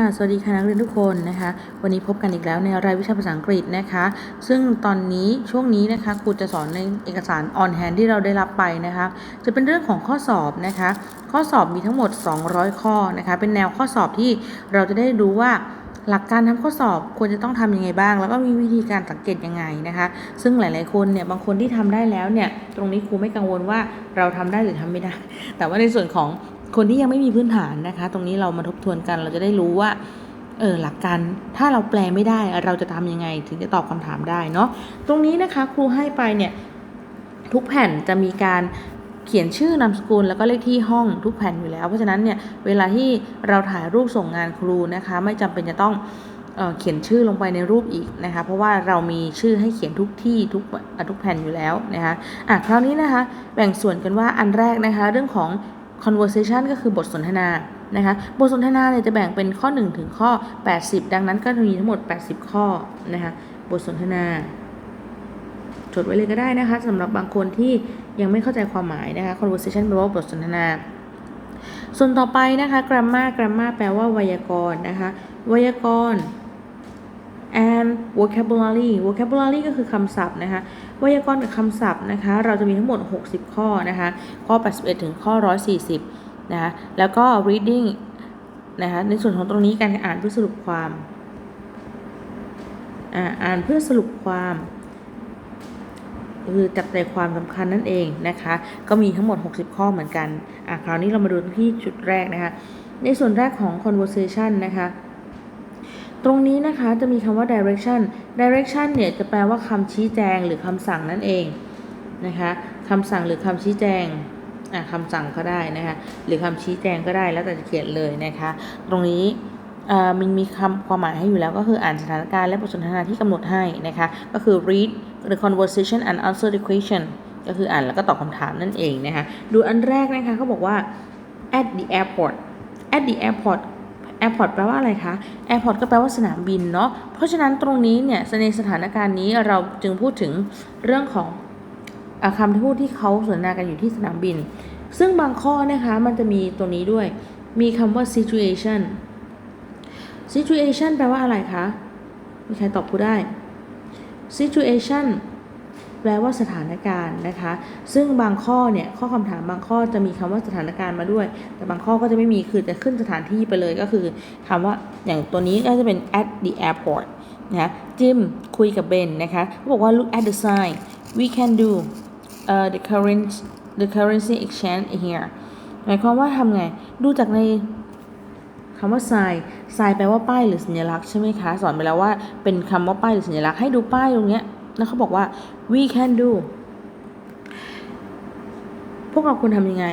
ค่ะสวัสดีค่ะนักเรียนทุกคนนะคะ วันนี้พบกันอีกแล้วในรายวิชาภาษาอังกฤษนะคะ ซึ่งตอนนี้ช่วงนี้นะคะครูจะสอนในเอกสาร on hand ที่เราได้รับไปนะคะ จะเป็นเรื่องของข้อสอบนะคะ ข้อสอบมีทั้งหมด 200 ข้อนะคะ เป็นแนวข้อสอบที่เราจะได้รู้ว่าหลักการทำข้อสอบควรจะต้องทำยังไงบ้าง แล้วก็มีวิธีการสังเกตยังไงนะคะ ซึ่งหลาย ๆ คนเนี่ยบางคนที่ทำได้แล้วเนี่ยตรงนี้ครูไม่กังวลว่าเราทำได้หรือทำไม่ได้ แต่ว่าในส่วนของ คนที่ยังไม่มีพื้นฐานนะคะ ตรงนี้เรามาทบทวนกันเราจะได้รู้ว่าเออหลักการถ้าเราแปลไม่ได้เราจะทำยังไงถึงจะตอบคำถามได้เนาะตรงนี้นะคะครูให้ไปเนี่ยทุกแผ่นจะมีการเขียนชื่อนามสกุลแล้วก็เลขที่ห้องทุกแผ่นอยู่แล้ว เพราะฉะนั้นเนี่ยเวลาที่เราถ่ายรูปส่งงานครูนะคะ ไม่จำเป็นจะต้องเออเขียนชื่อลงไปในรูปอีกนะคะ เพราะว่าเรามีชื่อให้เขียนทุกที่ทุกทุกแผ่นอยู่แล้วนะคะอะคราวนี้นะคะ แบ่งส่วนกันว่าอันแรกนะคะ เรื่องของ conversation ก็คือบทสนทนานะคะบทสนทนาเนี่ยจะแบ่งเป็นข้อ 1 ถึงข้อ 80 ดังนั้นก็จะมีทั้งหมด 80 ข้อนะคะบทสนทนา จดไว้เลยก็ได้นะคะสำหรับบางคนที่ยังไม่เข้าใจความหมายนะคะ conversation แปลว่าบทสนทนา ส่วนต่อไปนะคะ grammar grammar แปลว่าไวยากรณ์นะคะไวยากรณ์ and vocabulary vocabulary ก็คือคำศัพท์นะคะ ไวยากรณ์กับคำศัพท์นะคะ เราจะมีทั้งหมด 60 ข้อนะคะ ข้อ 81 ถึงข้อ 140 นะคะ แล้วก็ reading นะคะ ในส่วนของตรงนี้การอ่านเพื่อสรุปความอ่าอ่านเพื่อสรุปความคือจับใจความสำคัญนั่นเองนะคะ ก็มีทั้งหมด 60 ข้อเหมือนกันอะคราวนี้เรามาดูที่จุดแรกนะคะ ในส่วนแรกของ conversation นะคะ ตรงนี้นะคะจะมีคำว่า direction direction เนี่ยจะแปลว่าคำชี้แจงหรือคำสั่งนั่นเองนะคะคำสั่งหรือคำชี้แจงอะคำสั่งก็ได้นะคะหรือคำชี้แจงก็ได้แล้วแต่จะเขียนเลยนะคะ ตรงนี้มันมีคำความหมายให้อยู่แล้วก็คืออ่านสถานการณ์และบทสนทนาที่กำหนดให้นะคะก็คือ read the conversation and answer the question ก็คืออ่านแล้วก็ตอบคำถามนั่นเองนะคะดูอันแรกนะคะเขาบอกว่า at the airport at the airport airport แปลว่าอะไรคะ airport ก็แปลว่าสนามบินเนาะเพราะฉะนั้นตรงนี้เนี่ยในสถานการณ์นี้เราจึงพูดถึงเรื่องของอคำพูดที่เขาสนทนากันอยู่ที่สนามบิน ซึ่งบางข้อนะคะมันจะมีตัวนี้ด้วย มีคำว่า situation situation แปลว่าอะไรคะ มีใครตอบกูได้ situation แปลว่าสถานการณ์นะคะ ซึ่งบางข้อเนี่ยข้อคำถามบางข้อจะมีคำว่าสถานการณ์มาด้วย แต่บางข้อก็จะไม่มีคือจะขึ้นสถานที่ไปเลยก็คือคำว่าอย่างตัวนี้ก็จะเป็น at the airport นะคะจิมคุยกับเบนนะคะเขาบอกว่า look at the sign we can do uh, the current the currency exchange here หมายความว่าทำไง ดูจากในคำว่า sign sign แปลว่าป้ายหรือสัญลักษณ์ใช่ไหมคะ สอนไปแล้วว่าเป็นคำว่าป้ายหรือสัญลักษณ์ให้ดูป้ายตรงเนี้ย แล้วเขาบอกว่า we can do พวกเราควรทำยังไง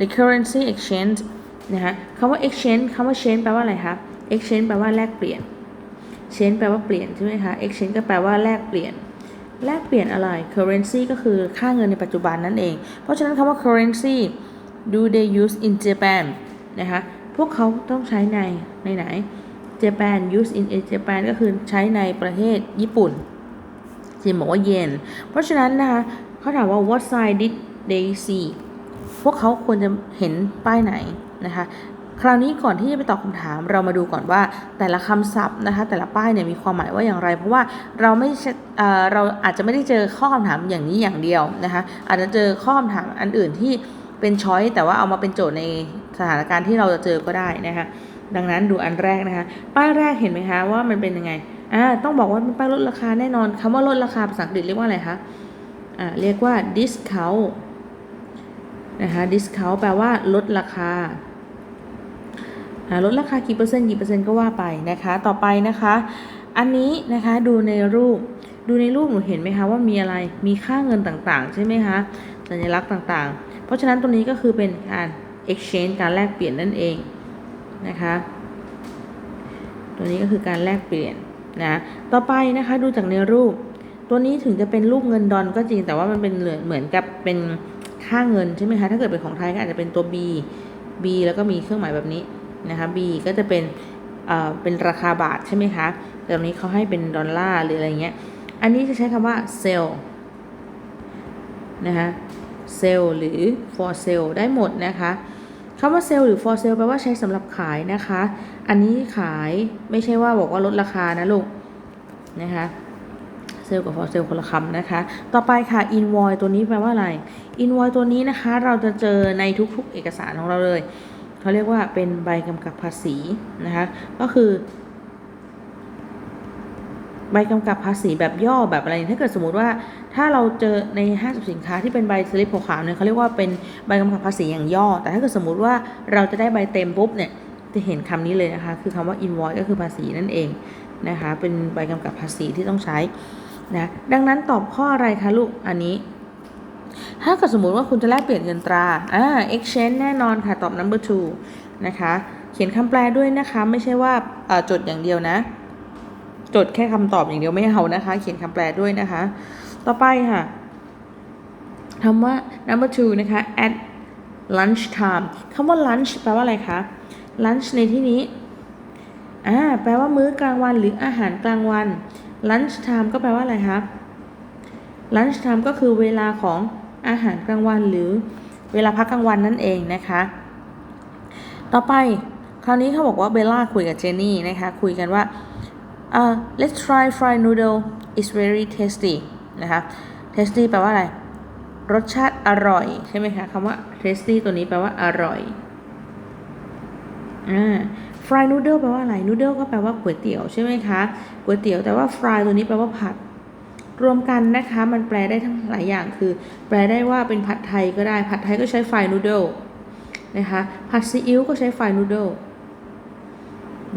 the currency exchange นะคะคำว่า exchange คำว่า change แปลว่าอะไรคะ exchange แปลว่าแลกเปลี่ยน change แปลว่าเปลี่ยนใช่ไหมคะ exchange ก็แปลว่าแลกเปลี่ยน แลกเปลี่ยนอะไร currency ก็คือค่าเงินในปัจจุบันนั่นเอง เพราะฉะนั้นคำว่า currency do they use in Japan นะคะ พวกเขาต้องใช้ในในไหน Japan use in Japan ก็คือใช้ในประเทศญี่ปุ่น จิมบอกว่าเย็น เพราะฉะนั้นนะคะเขาถามว่า what sign did they see พวกเขาควรจะเห็นป้ายไหนนะคะคราวนี้ก่อนที่จะไปตอบคำถามเรามาดูก่อนว่าแต่ละคำศัพท์นะคะแต่ละป้ายเนี่ยมีความหมายว่าอย่างไร เพราะว่าเราไม่ใช่เอ่อเราอาจจะไม่ได้เจอข้อคำถามอย่างนี้อย่างเดียวนะคะอาจจะเจอข้อคำถามอันอื่นที่เป็นช้อยแต่ว่าเอามาเป็นโจทย์ในสถานการณ์ที่เราจะเจอก็ได้นะคะดังนั้นดูอันแรกนะคะป้ายแรกเห็นไหมคะว่ามันเป็นยังไง อ่าต้องบอกว่าเป็นป้ายลดราคาแน่นอนคำว่าลดราคาภาษาอังกฤษเรียกว่าอะไรคะอ่าเรียกว่า discount นะคะ discount แปลว่าลดราคาอ่าลดราคากี่เปอร์เซ็นต์กี่เปอร์เซ็นต์ก็ว่าไปนะคะ ต่อไปนะคะ อันนี้นะคะดูในรูป ดูในรูปหนูเห็นไหมคะว่ามีอะไร มีค่าเงินต่างๆ ใช่ไหมคะ สัญลักษณ์ต่างๆ เพราะฉะนั้นตรงนี้ก็คือเป็นการ exchange การแลกเปลี่ยนนั่นเองนะคะ ตัวนี้ก็คือการแลกเปลี่ยน นะต่อไปนะคะดูจากในรูป ตัวนี้ถึงจะเป็นรูปเงินดอลก็จริงแต่ว่ามันเป็นเหมือนเหมือนกับเป็นค่าเงินใช่ไหมคะถ้าเกิดเป็นของไทยก็อาจจะเป็นตัว B B แล้วก็มีเครื่องหมายแบบนี้นะคะ B ก็จะเป็นเอ่อเป็นราคาบาทใช่ไหมคะแต่ตรงนี้เขาให้เป็นดอลลาร์หรืออะไรเงี้ยอันนี้จะใช้คำว่า sell นะคะ sell หรือ for sale ได้หมดนะคะคำว่า sell หรือ for sale แปลว่าใช้สำหรับขายนะคะ อันนี้ขายไม่ใช่ว่าบอกว่าลดราคานะลูกนะคะเซลกับ for sale คนละคำนะคะ ต่อไปค่ะ invoice ตัวนี้แปลว่าอะไร invoice ตัวนี้นะคะ เราจะเจอในทุกๆเอกสารของเราเลยเขาเรียกว่าเป็นใบกำกับภาษีนะคะ ก็คือใบกำกับภาษีแบบย่อแบบอะไร ถ้าเกิดสมมติว่าถ้าเราเจอในห้างสรรพสินค้าที่เป็นใบสลิปขาวเนี่ยเขาเรียกว่าเป็นใบกำกับภาษีอย่างย่อ แต่ถ้าเกิดสมมติว่าเราจะได้ใบเต็มปุ๊บเนี่ย จะเห็นคำนี้เลยนะคะ คือคำว่า invoice ก็คือภาษีนั่นเองนะคะ เป็นใบกำกับภาษีที่ต้องใช้นะดังนั้นตอบข้ออะไรคะลูกอันนี้ ถ้าเกิดสมมติว่าคุณจะแลกเปลี่ยนเงินตราอ่า exchange แน่นอนค่ะ ตอบ number two นะคะ เขียนคำแปลด้วยนะคะ ไม่ใช่ว่าจดอย่างเดียวนะ จดแค่คำตอบอย่างเดียวไม่เอานะคะ เขียนคำแปลด้วยนะคะ ต่อไปค่ะคำว่า number two นะคะ at lunch time คำว่า lunch แปลว่าอะไรคะ lunch ในที่นี้อ่าแปลว่ามื้อกลางวันหรืออาหารกลางวัน lunch time ก็แปลว่าอะไรคะ lunch time ก็คือเวลาของอาหารกลางวันหรือเวลาพักกลางวันนั่นเองนะคะ ต่อไปคราวนี้เขาบอกว่าเบลล่าคุยกับเจนนี่นะคะ คุยกันว่า uh, let's try fried noodle it's very tasty นะคะ tasty แปลว่าอะไร รสชาติอร่อย ใช่ไหมคะคำว่า tasty ตัวนี้แปลว่าอร่อย อ่า fried noodle แปลว่าอะไร noodle ก็แปลว่าก๋วยเตี๋ยวใช่ไหมคะก๋วยเตี๋ยวแต่ว่า fry ตัวนี้แปลว่าผัดรวมกันนะคะมันแปลได้ทั้งหลายอย่างคือ แปลได้ว่าเป็นผัดไทยก็ได้ ผัดไทยก็ใช้ fried noodle นะคะผัดซีอิ๊วก็ใช้ fried noodle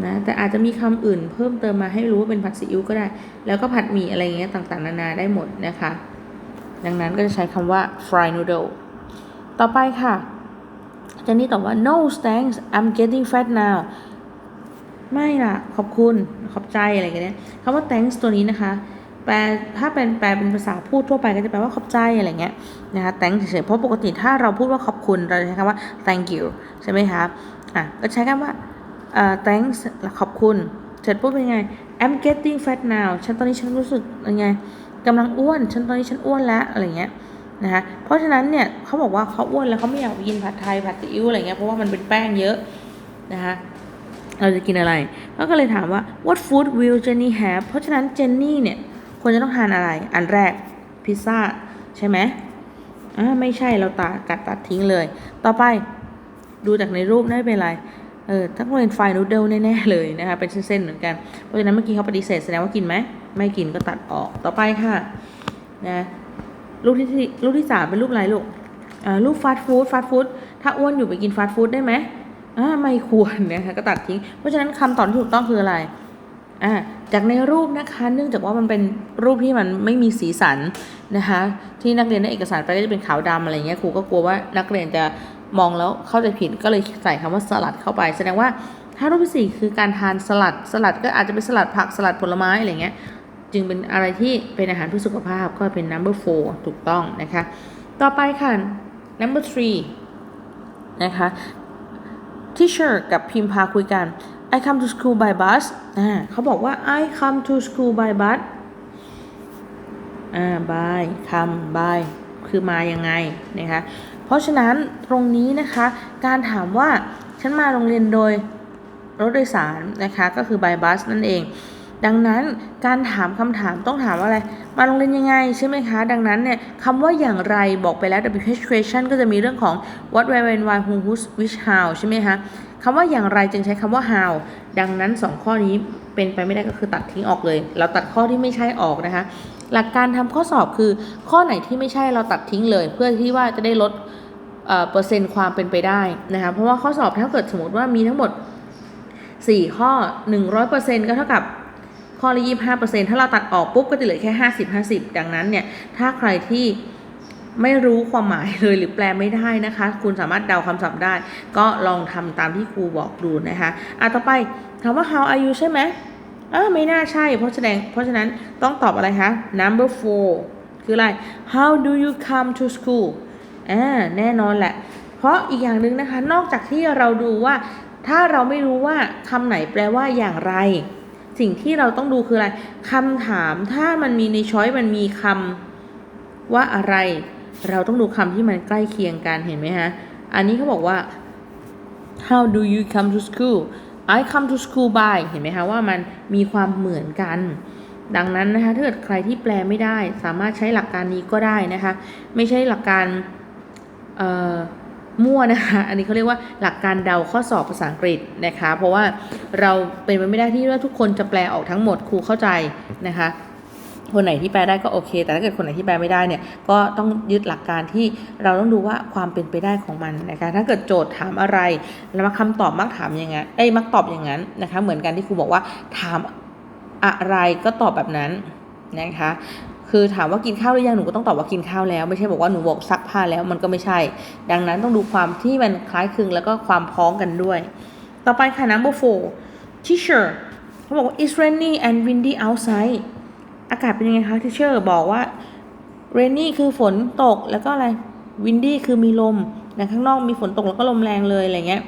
นะแต่อาจจะมีคำอื่นเพิ่มเติมมาให้รู้ว่าเป็นผัดซีอิ๊วก็ได้ แล้วก็ผัดหมี่อะไรเงี้ยต่างๆ นานาได้หมดนะคะ ดังนั้นก็จะใช้คำว่า fried noodle ต่อไปค่ะ เจนนี่ตอบว่า no thanks I'm getting fat now ไม่ล่ะ ขอบคุณ ขอบใจอะไรกันเนี้ยคำว่า thanks ตัวนี้นะคะ แปล ถ้าเป็นแปลเป็นภาษาพูดทั่วไปก็จะแปลว่าขอบใจอะไรเงี้ยนะคะ thanks เฉยๆเพราะปกติถ้าเราพูดว่าขอบคุณ เราจะใช้คำว่า thank you ใช่ไหมคะ อะ ก็ใช้คำว่าเอ่อ thanks ขอบคุณ เสร็จปุ๊บเป็นไง I'm getting fat now ฉันตอนนี้ฉันรู้สึกยังไงกำลังอ้วน ฉันตอนนี้ฉันอ้วนแล้วอะไรเงี้ย นะคะเพราะฉะนั้นเนี่ยเขาบอกว่าเขาอ้วนแล้วเขาไม่อยากกินผัดไทยผัดซีอิ๊วอะไรเงี้ยเพราะว่ามันเป็นแป้งเยอะนะคะเราจะกินอะไรเขาก็เลยถามว่า what food will Jenny have เพราะฉะนั้นเจนนี่เนี่ยควรจะต้องทานอะไร อันแรกพิซซ่าใช่ไหมอ่าไม่ใช่เราตัดกัดตัดทิ้งเลย ต่อไปดูจากในรูปได้เป็นอะไรเออถ้าเป็นไฟนูเดิลแน่ๆเลยนะคะเป็นเส้นๆเหมือนกัน เพราะฉะนั้นเมื่อกี้เขาปฏิเสธแสดงว่ากินไหมไม่กินก็ตัดออกต่อไปค่ะนะ รูปที่สี่รูปที่สามเป็นรูปอะไรลูกอ่ารูปฟาสต์ฟู้ดฟาสต์ฟู้ดถ้าอ้วนอยู่ไปกินฟาสต์ฟู้ดได้ไหมอ่าไม่ควรนะคะก็ตัดทิ้ง เพราะฉะนั้นคำตอบที่ถูกต้องคืออะไรอ่าจากในรูปนะคะ เนื่องจากว่ามันเป็นรูปที่มันไม่มีสีสันนะคะ ที่นักเรียนได้เอกสารไปก็จะเป็นขาวดำอะไรเงี้ยครูก็กลัวว่านักเรียนจะมองแล้วเข้าใจผิดก็เลยใส่คำว่าสลัดเข้าไป แสดงว่าถ้ารูปที่สี่คือการทานสลัดสลัดก็อาจจะเป็นสลัดผักสลัดผลไม้อะไรเงี้ย จึงเป็นอะไรที่เป็นอาหารเพื่อสุขภาพก็เป็น number four ถูกต้องนะคะ ต่อไปค่ะ number three นะคะ teacher กับพิมพาคุยกัน I come to school by bus อ่าเขาบอกว่า I come to school by bus อ่า by come by คือมายังไงนะคะ เพราะฉะนั้นตรงนี้นะคะ การถามว่าฉันมาโรงเรียนโดยรถโดยสารนะคะ ก็คือ by bus นั่นเอง ดังนั้นการถามคำถามต้องถามว่าอะไร มาโรงเรียนยังไงใช่ไหมคะ ดังนั้นเนี่ยคำว่าอย่างไรบอกไปแล้ว WH question ก็จะมีเรื่องของ what where when why who who which how ใช่ไหมคะคำว่าอย่างไรจึงใช้คำว่า how ดังนั้น 2 ข้อนี้เป็นไปไม่ได้ก็คือตัดทิ้งออกเลย เราตัดข้อที่ไม่ใช่ออกนะคะ หลักการทำข้อสอบคือ ข้อไหนที่ไม่ใช่เราตัดทิ้งเลย เพื่อที่ว่าจะได้ลดอ่อเปอร์เซ็นต์ความเป็นไปได้นะคะ เพราะว่าข้อสอบถ้าเกิดสมมติว่ามีทั้งหมด 4 ข้อ 100%ก็เท่ากับ ข้อละยี่ห้าเปอร์เซ็นถ้าเราตัดออกปุ๊บก็จะเหลือแค่ห้าสิบห้าสิบดังนั้นเนี่ยถ้าใครที่ไม่รู้ความหมายเลยหรือแปลไม่ได้นะคะ คุณสามารถเดาคำศัพท์ได้ ก็ลองทำตามที่ครูบอกดูนะคะอะต่อไปถามว่า how are you ใช่ไหมอ่าไม่น่าใช่ เพราะแสดง เพราะฉะนั้นต้องตอบอะไรคะ number four คืออะไร how do you come to school อ่าแน่นอนแหละ เพราะอีกอย่างหนึ่งนะคะ นอกจากที่เราดูว่า ถ้าเราไม่รู้ว่าคำไหนแปลว่าอย่างไร สิ่งที่เราต้องดูคืออะไรคำถามถ้ามันมีในช้อยมันมีคำว่าอะไร เราต้องดูคำที่มันใกล้เคียงกันเห็นไหมฮะ อันนี้เขาบอกว่า how do you come to school I come to school by เห็นไหมคะว่ามันมีความเหมือนกัน ดังนั้นนะคะถ้าเกิดใครที่แปลไม่ได้ สามารถใช้หลักการนี้ก็ได้นะคะ ไม่ใช่หลักการเอ่อ มั่วนะคะอันนี้เขาเรียกว่าหลักการเดาข้อสอบภาษาอังกฤษนะคะ เพราะว่าเราเป็นไปไม่ได้ที่ว่าทุกคนจะแปลออกทั้งหมดครูเข้าใจนะคะคนไหนที่แปลได้ก็โอเค แต่ถ้าเกิดคนไหนที่แปลไม่ได้เนี่ย ก็ต้องยึดหลักการที่เราต้องดูว่าความเป็นไปได้ของมันนะคะ ถ้าเกิดโจทย์ถามอะไร แล้วมาคำตอบมักถามอย่างนั้นเอ้ยมักตอบอย่างนั้นนะคะ เหมือนกันที่ครูบอกว่าถามอะไรก็ตอบแบบนั้นนะคะ คือถามว่ากินข้าวหรือยังหนูก็ต้องตอบว่ากินข้าวแล้ว ไม่ใช่บอกว่าหนูบอกซักผ้าแล้วมันก็ไม่ใช่ ดังนั้นต้องดูความที่มันคล้ายคลึงแล้วก็ความพ้องกันด้วย ต่อไปค่ะ number four teacher เขาบอกว่า it's rainy and windy outside อากาศเป็นยังไงคะ teacher บอกว่า rainy คือฝนตกแล้วก็อะไร windy คือมีลมนะข้างนอกมีฝนตกแล้วก็ลมแรงเลยอะไรเงี้ย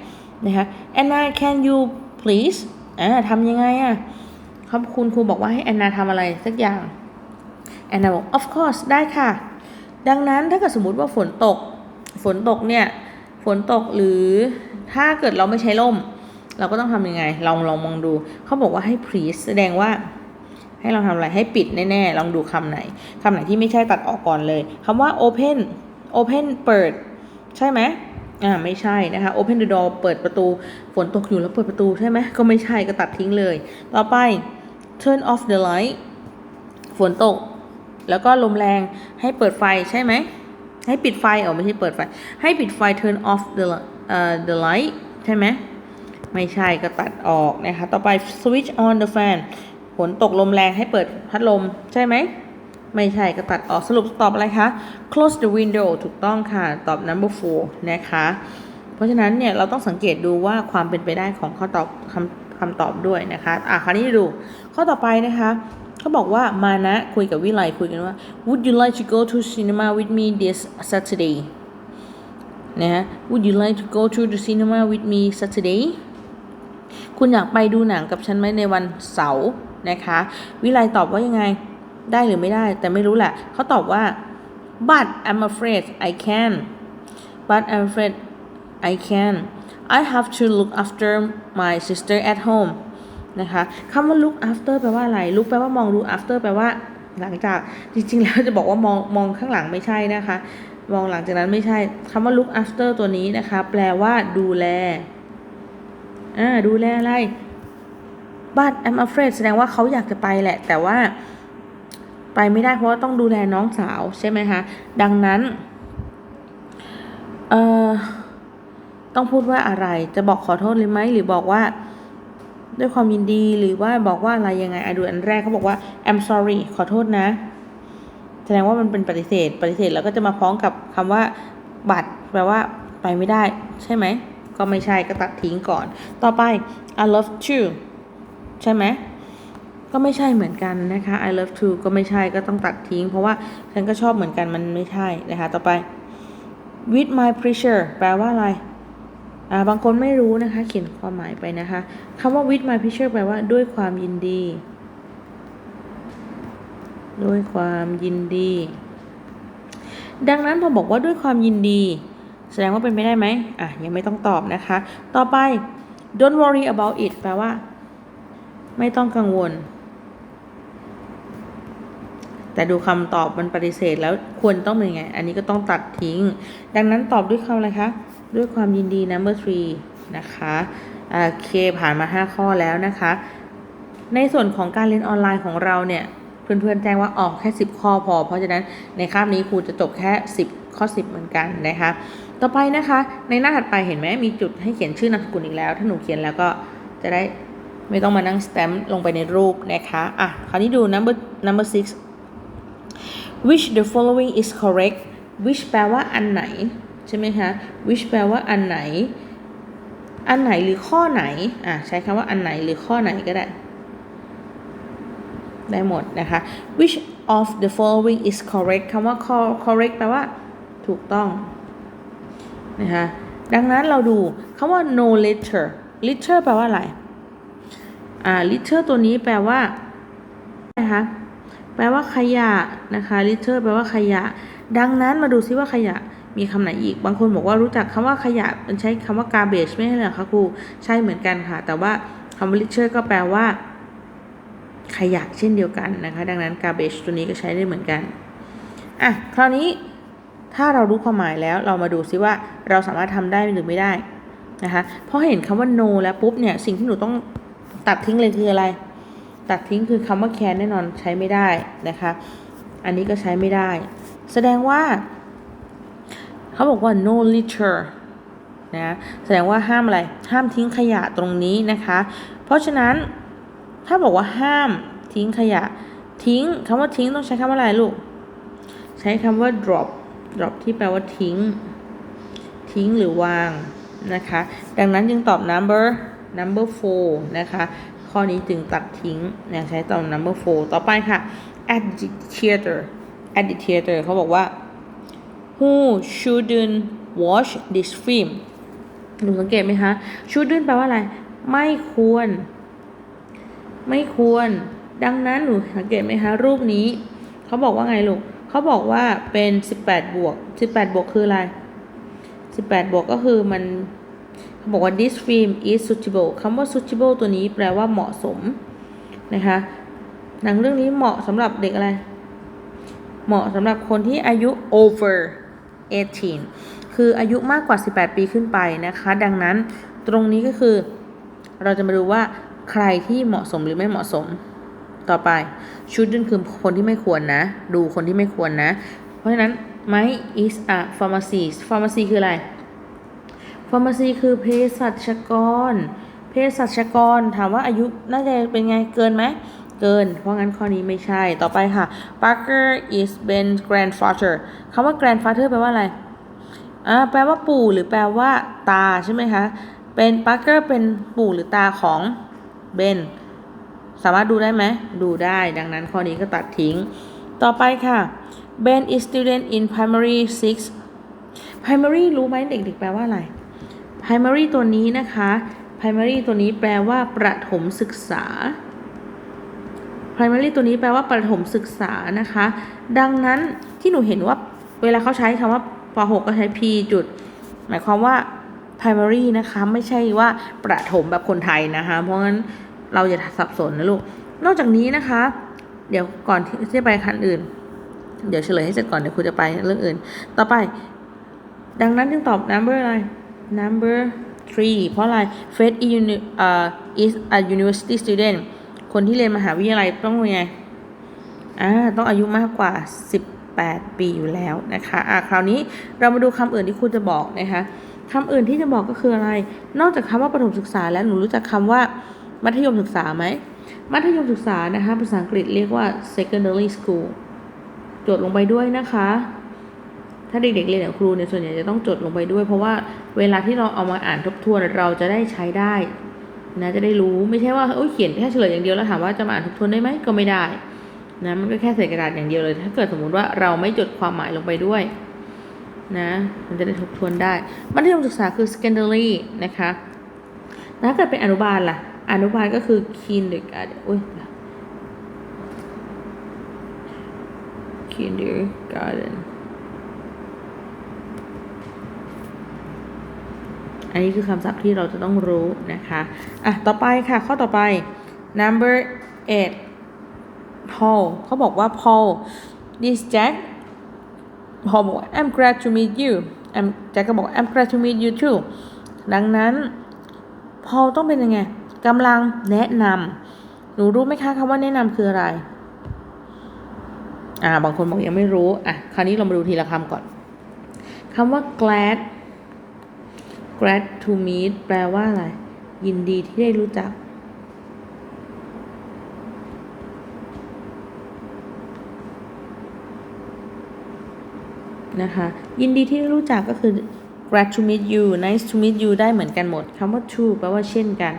นะคะ Anna can you please อ่าทำยังไงอะครับคุณครูบอกว่าให้แอนนาทำอะไรสักอย่าง แอนนาบอก of course ได้ค่ะ ดังนั้นถ้าเกิดสมมติว่าฝนตก ฝนตกเนี่ย ฝนตกหรือถ้าเกิดเราไม่ใช้ร่ม เราก็ต้องทำยังไง ลองลองมองดู เขาบอกว่าให้ please แสดงว่าให้เราทำอะไรให้ปิดแน่ๆ ลองดูคำไหนคำไหนที่ไม่ใช่ตัดออกก่อนเลยคำว่า open open เปิด ใช่ไหมอ่าไม่ใช่นะคะ open the door เปิดประตู ฝนตกอยู่แล้วเปิดประตูใช่ไหมก็ไม่ใช่ก็ตัดทิ้งเลย ต่อไป turn off the light ฝนตก แล้วก็ลมแรงให้เปิดไฟใช่ไหม ให้ปิดไฟอ๋อไม่ใช่เปิดไฟ ให้ปิดไฟ turn off the เอ่อ the light ใช่ไหม ไม่ใช่ก็ตัดออกนะคะ ต่อไป switch on the fan ฝนตกลมแรงให้เปิดพัดลมใช่ไหม ไม่ใช่ก็ตัดออกสรุปตอบอะไรคะ close the window ถูกต้องค่ะ ตอบ number four นะคะ เพราะฉะนั้นเนี่ยเราต้องสังเกตดูว่าความเป็นไปได้ของข้อตอบคำคำตอบด้วยนะคะ อะคราวนี้ดูข้อต่อไปนะคะ เขาบอกว่ามานะคุยกับวิไลคุยกันว่า Would you like to go to cinema with me this Saturday นะฮะ Would you like to go to the cinema with me Saturday คุณอยากไปดูหนังกับฉันไหมในวันเสาร์นะคะ วิไลตอบว่ายังไงได้หรือไม่ได้ แต่ไม่รู้แหละเขาตอบว่า but I'm afraid I can but I'm afraid I can I have to look after my sister at home นะคะคำว่า look after แปลว่าอะไร look แปลว่ามอง look after แปลว่าหลังจากจริง ๆ แล้วจะบอกว่ามองมองข้างหลังไม่ใช่นะคะ มองหลังจากนั้นไม่ใช่คำว่า look after ตัวนี้นะคะ แปลว่าดูแลอ่าดูแลอะไร but I'm afraid แสดงว่าเขาอยากจะไปแหละ แต่ว่าไปไม่ได้เพราะว่าต้องดูแลน้องสาวใช่ไหมคะ ดังนั้น เอ่อ ต้องพูดว่าอะไร จะบอกขอโทษเลยไหม หรือบอกว่า ด้วยความยินดีหรือว่าบอกว่าอะไรยังไงอะดูอันแรกเขาบอกว่า I'm sorry ขอโทษนะ แสดงว่ามันเป็นปฏิเสธ ปฏิเสธแล้วก็จะมาพ้องกับคำว่าบัตรแปลว่าไปไม่ได้ ใช่ไหม ก็ไม่ใช่ก็ตัดทิ้งก่อน ต่อไป I love you ใช่ไหมก็ไม่ใช่เหมือนกันนะคะ I love to ก็ไม่ใช่ก็ต้องตัดทิ้ง เพราะว่าฉันก็ชอบเหมือนกันมันไม่ใช่นะคะ ต่อไป with my pleasure แปลว่าอะไร บางคนไม่รู้นะคะเขียนความหมายไปนะคะคำว่า with my pleasure แปลว่าด้วยความยินดี ด้วยความยินดี ดังนั้นพอบอกว่าด้วยความยินดี แสดงว่าเป็นไม่ได้ไหมอะยังไม่ต้องตอบนะคะ ต่อไป don't worry about it แปลว่า ไม่ต้องกังวล แต่ดูคำตอบมันปฏิเสธแล้วควรต้องเป็นไง อันนี้ก็ต้องตัดทิ้ง ดังนั้นตอบด้วยคำอะไรคะ ด้วยความยินดี number three นะคะโอเคผ่านมา 5 ข้อแล้วนะคะ ในส่วนของการเรียนออนไลน์ของเราเนี่ย เพื่อนๆแจ้งว่าออกแค่ 10 ข้อพอ เพราะฉะนั้นในคาบนี้ครูจะจบแค่ 10 ข้อ 10 เหมือนกันนะคะ ต่อไปนะคะ ในหน้าถัดไปเห็นไหมมีจุดให้เขียนชื่อนามสกุลอีกแล้ว ถ้าหนูเขียนแล้วก็จะได้ไม่ต้องมานั่งสแตมป์ลงไปในรูปนะคะอะคราวนี้ดู number number six which the following is correct which แปลว่าอันไหน ใช่ไหมคะ which แปลว่าอันไหน อันไหนหรือข้อไหน อะใช้คำว่าอันไหนหรือข้อไหนก็ได้ ได้หมดนะคะ which of the following is correct คำว่า correct แปลว่า ถูกต้องนะคะดังนั้นเราดูคำว่า no litter litter แปลว่าอะไร อ่า litter ตัวนี้แปลว่านะคะแปลว่าขยะนะคะ litter แปลว่าขยะ ดังนั้นมาดูซิว่าขยะ มีคำไหนอีก บางคนบอกว่ารู้จักคำว่าขยะมันใช้คำว่า garbage ไม่ใช่เหรอคะครู ใช่เหมือนกันค่ะ แต่ว่าคำว่า litter ก็แปลว่า ขยะเช่นเดียวกันนะคะ ดังนั้น garbage ตัวนี้ก็ใช้ได้เหมือนกัน อะ คราวนี้ถ้าเรารู้ความหมายแล้วเรามาดูซิว่าเราสามารถทำได้หรือไม่ได้นะคะเพราะเห็นคำว่า no แล้วปุ๊บเนี่ยสิ่งที่หนูต้องตัดทิ้งเลยคืออะไร ตัดทิ้งคือคำว่า can แน่นอนใช้ไม่ได้นะคะ อันนี้ก็ใช้ไม่ได้ แสดงว่า เขาบอกว่า no litter นะแสดงว่าห้ามอะไร ห้ามทิ้งขยะตรงนี้นะคะ เพราะฉะนั้นถ้าบอกว่าห้ามทิ้งขยะ ทิ้งคำว่าทิ้งต้องใช้คำว่าอะไรลูก ใช้คำว่า drop drop ที่แปลว่าทิ้ง ทิ้งหรือวางนะคะ ดังนั้นจึงตอบ number number four นะคะ ข้อนี้จึงตัดทิ้งนะใช้ตอบ number four ต่อไปค่ะ at the theater at the theater เขาบอกว่า who shouldn't watch this film หนูสังเกตไหมคะ shouldn't แปลว่าอะไร ไม่ควร ไม่ควร ดังนั้นหนูสังเกตไหมคะ รูปนี้เขาบอกว่าไงลูกเขาบอกว่าเป็น 18 บวก 18 บวกคืออะไร 18 บวกก็คือมันเขาบอกว่า this film is suitable คำว่า suitable ตัวนี้แปลว่าเหมาะสมนะคะหนังเรื่องนี้เหมาะสำหรับเด็กอะไร เหมาะสำหรับคนที่อายุ over 18 คืออายุมากกว่า 18 ปีขึ้นไปนะคะ ดังนั้นตรงนี้ก็คือ เราจะมาดูว่าใครที่เหมาะสมหรือไม่เหมาะสม ต่อไปชุดนั่นคือคนที่ไม่ควรนะ ดูคนที่ไม่ควรนะ เพราะฉะนั้น my is a pharmacist pharmacy คืออะไร pharmacy คือเภสัชกรเภสัชกรถามว่าอายุน่าจะเป็นไงเกินไหม เกิน เพราะงั้นข้อนี้ไม่ใช่ ต่อไปค่ะ Parker is Ben's grandfather คำว่า grandfather แปลว่าอะไร อ่า แปลว่าปู่หรือแปลว่าตาใช่ไหมคะ เป็น Parker เป็นปู่หรือตาของเบน สามารถดูได้ไหม ดูได้ ดังนั้นข้อนี้ก็ตัดทิ้ง ต่อไปค่ะ Ben is student in primary six primary รู้ไหมเด็กๆ แปลว่าอะไร primary ตัวนี้นะคะ primary ตัวนี้แปลว่าประถมศึกษา primary ตัวนี้แปลว่าประถมศึกษานะคะ ดังนั้นที่หนูเห็นว่าเวลาเขาใช้คำว่าป .6 ก็ใช้ p จุด หมายความว่า primary นะคะ ไม่ใช่ว่าประถมแบบคนไทยนะคะ เพราะงั้นเราอย่าสับสนนะลูก นอกจากนี้นะคะ เดี๋ยวก่อนที่จะไปคันอื่น เดี๋ยวเฉลยให้เสร็จก่อนเดี๋ยวครูจะไปเรื่องอื่น ต่อไป ดังนั้นจึงตอบ number อะไร number three เพราะอะไร Fred is uni- uh, is a university student คนที่เรียนมหาวิทยาลัยต้องเป็นไงอ่าต้องอายุมากกว่า 18 ปีอยู่แล้วนะคะอ่าคราวนี้เรามาดูคำอื่นที่ครูจะบอกนะคะคำอื่นที่จะบอกก็คืออะไร นอกจากคำว่าประถมศึกษาแล้วหนูรู้จักคำว่ามัธยมศึกษาไหม มัธยมศึกษานะคะภาษาอังกฤษเรียกว่า secondary school จดลงไปด้วยนะคะ ถ้าเด็กๆเรียนกับครูเนี่ยส่วนใหญ่จะต้องจดลงไปด้วย เพราะว่าเวลาที่เราเอามาอ่านทบทวนเราจะได้ใช้ได้ นะจะได้รู้ไม่ใช่ว่าเอ้ยเขียนแค่เฉลยอย่างเดียวแล้วถามว่าจะมาอ่านทบทวนได้ไหมก็ไม่ได้นะมันก็แค่ใส่กระดาษอย่างเดียวเลย ถ้าเกิดสมมุติว่าเราไม่จดความหมายลงไปด้วยนะมันจะได้ทบทวนได้ มัธยมศึกษาคือ secondary นะคะถ้าเกิดเป็นอนุบาลล่ะ อนุบาลก็คือ kindergarten อุ้ย kindergarten อันนี้คือคำศัพท์ที่เราจะต้องรู้นะคะอะต่อไปค่ะข้อต่อไป number eight Paul เขาบอกว่า Paul this Jack Paul บอก I'm glad to meet you I'm Jack ก็บอก I'm glad to meet you too ดังนั้น Paul ต้องเป็นยังไงกำลังแนะนำหนูรู้ไหมคะคำว่าแนะนำคืออะไรอ่าบางคนบอกยังไม่รู้ อะ คราวนี้เรามาดูทีละคำก่อนคำว่า glad glad to meet แปลว่าอะไร ยินดีที่ได้รู้จัก นะคะ ยินดีที่ได้รู้จักก็คือ glad to meet you nice to meet you ได้เหมือนกันหมดคำว่า to แปลว่าเช่นกัน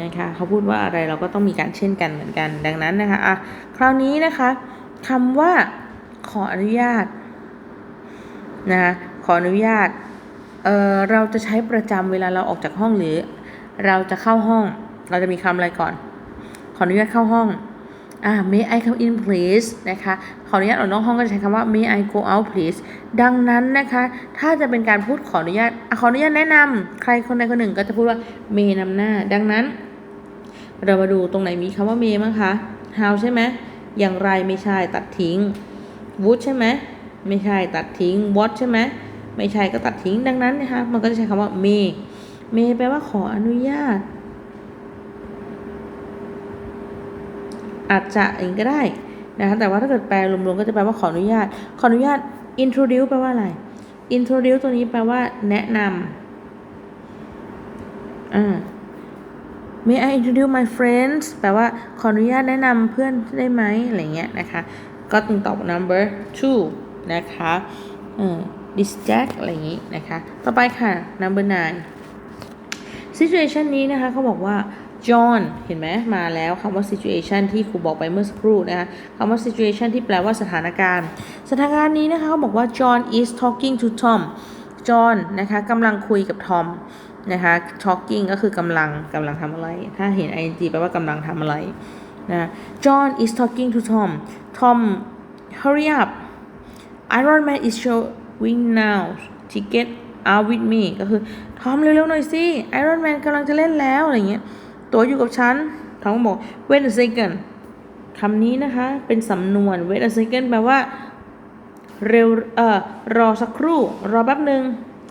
นะคะเขาพูดว่าอะไรเราก็ต้องมีการเช่นกันเหมือนกัน ดังนั้นนะคะอะคราวนี้นะคะคำว่าขออนุญาตนะคะขออนุญาต เอ่อเราจะใช้ประจำเวลาเราออกจากห้องหรือ เราจะเข้าห้อง เราจะมีคำอะไรก่อน ขออนุญาตเข้าห้องอ่า may I come in please นะคะ ขออนุญาตออกนอกห้องก็จะใช้คำว่า may I go out please ดังนั้นนะคะ ถ้าจะเป็นการพูดขออนุญาต ขออนุญาตแนะนำใครคนใดคนหนึ่งก็จะพูดว่า may นำหน้า ดังนั้น เรามาดูตรงไหนมีคำว่า may มั้งคะ how ใช่ไหม อย่างไรไม่ใช่ตัดทิ้ง would ใช่ไหม ไม่ใช่ตัดทิ้ง what ใช่ไหม ไม่ใช่ก็ตัดทิ้งดังนั้นนะคะมันก็จะใช้คำว่า may may แปลว่าขออนุญาต อาจจะเองก็ได้นะคะแต่ว่าถ้าเกิดแปลรวมๆก็จะแปลว่าขออนุญาต ขออนุญาต introduce แปลว่าอะไร introduce ตัวนี้แปลว่าแนะนำอ่า may I introduce my friends แปลว่าขออนุญาตแนะนำเพื่อนได้ไหมอะไรเงี้ยนะคะ ก็ต้องตอบ number two นะคะเออ distract อะไรอย่างงี้นะคะ ต่อไปค่ะ number nine situation นี้นะคะเขาบอกว่า John เห็นไหมมาแล้วคำว่า situation ที่ครูบอกไปเมื่อสักครู่นะคะคำว่า situation ที่แปลว่าสถานการณ์ สถานการณ์นี้นะคะเขาบอกว่า John is talking to Tom John นะคะกำลังคุยกับ Tom นะคะ talking ก็คือกำลังกำลังทำอะไร ถ้าเห็น ing แปลว่ากำลังทำอะไรนะ John is talking to Tom Tom hurry up Iron Man is show showing now ticket out with me ก็คือทอมเร็วๆหน่อยสิ Iron Man กำลังจะเล่นแล้วอะไรเงี้ย ตัวอยู่กับฉันทอมบอก wait a second คำนี้นะคะ เป็นสำนวน wait a second แปลว่า เร็วเอ่อรอสักครู่ รอแป๊บหนึ่ง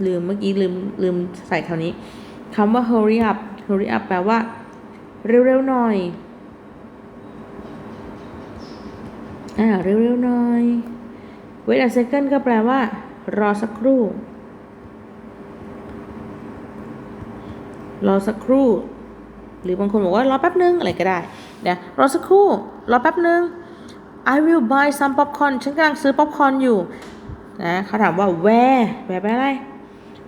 ลืมเมื่อกี้ลืมลืมใส่คำนี้คำว่า hurry up hurry up แปลว่า เร็วๆหน่อยอ่าเร็วๆหน่อย wait a second ก็แปลว่า รอสักครู่ รอสักครู่ หรือบางคนบอกว่ารอแป๊บนึงอะไรก็ได้เดี๋ยวรอสักครู่ รอแป๊บนึง I will buy some popcorn ฉันกำลังซื้อป๊อปคอร์นอยู่นะเขาถามว่า where where แปลอะไร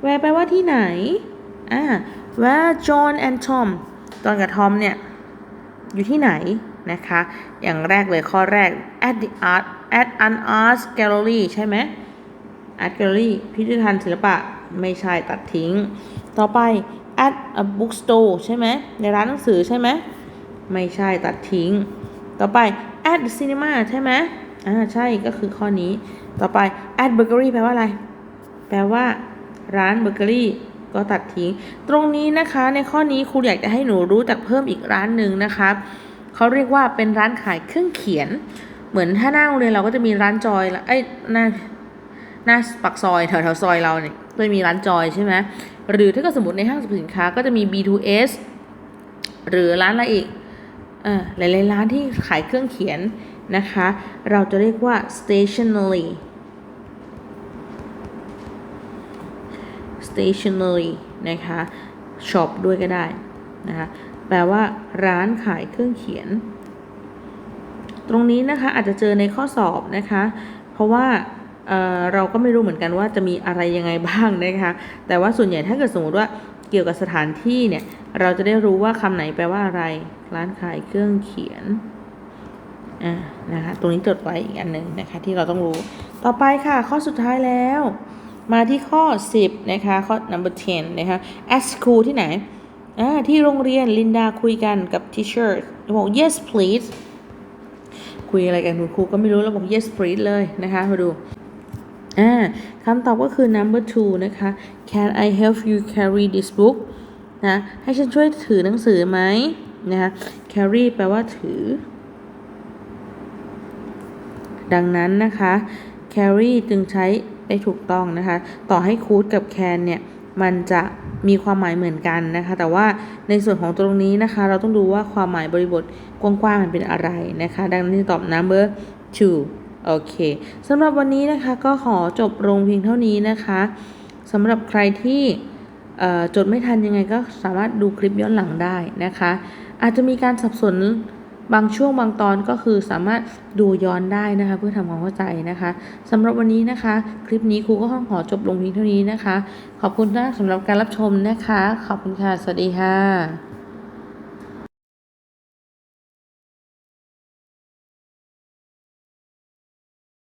where แปลว่าที่ไหนอ่า where John and Tom ตอนกับทอมเนี่ยอยู่ที่ไหนนะคะ อย่างแรกเลยข้อแรก at the art at an art gallery ใช่ไหม art gallery พิพิธภัณฑ์ศิลปะไม่ใช่ตัดทิ้ง ต่อไป at a bookstore ใช่ไหมในร้านหนังสือใช่ไหมไม่ใช่ตัดทิ้ง ต่อไป at the cinema ใช่ไหมอ่าใช่ก็คือข้อนี้ ต่อไป at bakery แปลว่าอะไร แปลว่า ร้านเบเกอรี่ก็ตัดทิ้ง ตรงนี้นะคะในข้อนี้ครูอยากจะให้หนูรู้จักเพิ่มอีกร้านหนึ่งนะคะเขาเรียกว่าเป็นร้านขายเครื่องเขียน เหมือนถ้าหน้าโรงเรียนเราก็จะมีร้านจอยละเอ้หน้า หน้าปักซอยแถวแถวซอยเราเนี่ยก็จะมีร้านจอยใช่ไหมหรือถ้าเกิดสมมติในห้างสรรพสินค้าก็จะมี B2S หรือร้านอะไรอีกอหลายๆร้านที่ขายเครื่องเขียนนะคะ เราจะเรียกว่า stationery stationery นะคะ shop ด้วยก็ได้นะคะแปลว่าร้านขายเครื่องเขียน ตรงนี้นะคะอาจจะเจอในข้อสอบนะคะ เพราะว่า เราก็ไม่รู้เหมือนกันว่าจะมีอะไรยังไงบ้างนะคะ แต่ว่าส่วนใหญ่ถ้าเกิดสมมติว่าเกี่ยวกับสถานที่เนี่ย เราจะได้รู้ว่าคำไหนแปลว่าอะไร ร้านขายเครื่องเขียนอ่านะคะ ตรงนี้จดไว้อีกอันหนึ่งนะคะ ที่เราต้องรู้ ต่อไปค่ะ ข้อสุดท้ายแล้ว มาที่ข้อ 10 นะคะ ข้อ number 10 นะคะ at school ที่ไหนอ่าที่โรงเรียนลินดาคุยกันกับ teacher บอก yes please คุยอะไรกันคุณครูก็ไม่รู้แล้วบอก yes please เลยนะคะ มาดู อ่าคำตอบก็คือ number two นะคะ can I help you carry this book นะให้ฉันช่วยถือหนังสือไหมนะคะ carry แปลว่าถือ ดังนั้นนะคะ carry จึงใช้ได้ถูกต้องนะคะ ต่อให้ could กับ can เนี่ย มันจะมีความหมายเหมือนกันนะคะ แต่ว่าในส่วนของตรงนี้นะคะ เราต้องดูว่าความหมายบริบทกว้างๆมันเป็นอะไรนะคะ ดังนั้นตอบ number two โอเคสำหรับวันนี้นะคะก็ขอจบลงเพียงเท่านี้นะคะสำหรับใครที่จดไม่ทันยังไงก็สามารถดูคลิปย้อนหลังได้นะคะ อาจจะมีการสับสนบางช่วงบางตอนก็คือสามารถดูย้อนได้นะคะ เพื่อทำความเข้าใจนะคะสำหรับวันนี้นะคะ คลิปนี้ครูก็ขอจบลงเพียงเท่านี้นะคะ ขอบคุณมากสำหรับการรับชมนะคะ ขอบคุณค่ะ สวัสดีค่ะ